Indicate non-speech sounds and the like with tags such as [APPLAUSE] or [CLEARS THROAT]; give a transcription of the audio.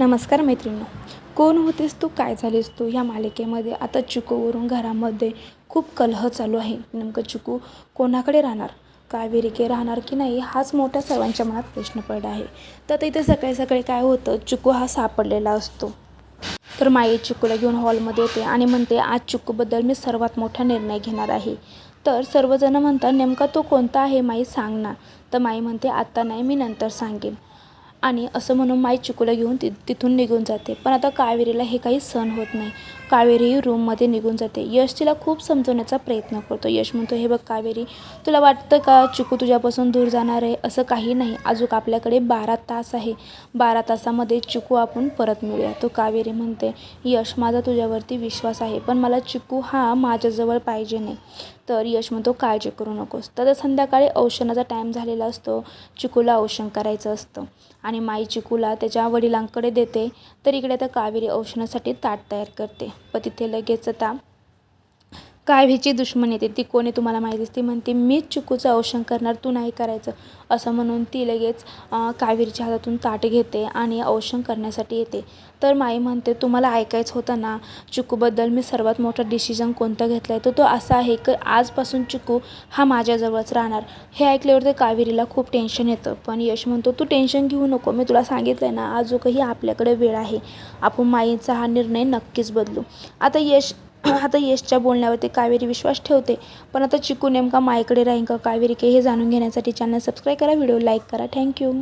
नमस्कार मैत्रिणी. कोण होतेस तू? काय झालीस तू? ह्या मालिकेमध्ये आता चिकूवरून घरामध्ये खूप कलह चालू आहे. नेमकं चिकू कोणाकडे राहणार? कावेरीके राहणार की नाही? हाच मोठ्या सर्वांच्या मनात प्रश्न पडला आहे. तर तिथे इथे सकाळी सकाळी काय होतं? चिकू हा सापडलेला असतो. तर माई चिकूला घेऊन हॉलमध्ये येते आणि म्हणते आज चिकूबद्दल मी सर्वात मोठा निर्णय घेणार आहे. तर सर्वजण म्हणतात नेमका तो कोणता आहे? माई सांग ना. तर माई म्हणते आत्ता नाही मी नंतर सांगेन. आणि असं म्हणून माई चिकूला घेऊन ति तिथून निघून जाते. पण आता कावेरीला हे काही सहन होत नाही. कावेरीही रूममध्ये निघून जाते. यश तिला खूप समजवण्याचा प्रयत्न करतो. यश म्हणतो हे बघ कावेरी तुला वाटतं का चिकू तुझ्यापासून दूर जाणार आहे? असं काही नाही. अजून आपल्याकडे बारा तास आहे. बारा तासामध्ये चिकू आपण परत मिळूया. तो कावेरी म्हणते यश माझा तुझ्यावरती विश्वास आहे पण मला चिकू हा माझ्याजवळ पाहिजे नाही. तर यश म्हणतो काळजी करू नकोस. तर संध्याकाळी औषणाचा टाईम झालेला असतो. चिकूला औषण करायचं असतं. आणि माई चिकूला त्याच्या वडिलांकडे देते. तर इकडे आता कावेरी औषणासाठी ताट तयार करते. पण तिथे लगेच आता कावेरीची दुश्मन येते ती कोणी तुम्हाला माहिती ती म्हणते मीच चिकूचं औषण करणार तू नाही करायचं. असं म्हणून ती लगेच कावेरीच्या हातातून ताट घेते आणि औषण करण्यासाठी येते. तर माई म्हणते तुम्हाला ऐकायचं होतं ना चिकूबद्दल मी सर्वात मोठा डिसिजन कोणता घेतला आहे तर तो असा आहे की आजपासून चिकू हा माझ्याजवळच राहणार. हे ऐकल्यावर ते कावेरीला खूप टेन्शन येतं. पण यश म्हणतो तू टेन्शन घेऊ नको. मी तुला सांगितलं आहे ना अजूनही आपल्याकडे वेळ आहे. आपण माईचा हा निर्णय नक्कीच बदलू. आता यश [CLEARS THROAT] आता यशच्या बोलण्यावरती कावेरी विश्वास ठेवते. पण आता चिकू नेमका मायकडे राहीन का कावेरी के हे जाणून घेण्यासाठी चॅनल सबस्क्राईब करा व्हिडिओ लाईक करा. Thank you